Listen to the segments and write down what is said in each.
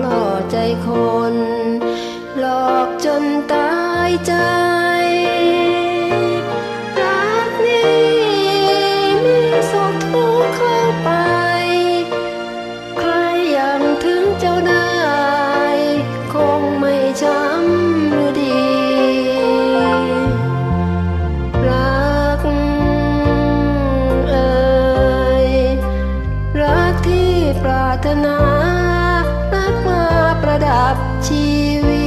หล่อใจคน หลอกจนตายใจรักนี้มีสกุกเข้าไป ใครยังถึงเจ้าได้ คงไม่ช้ำดี รักเอรักที่ปรารถนา ดับชีวิต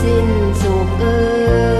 สิ้นสุขเออ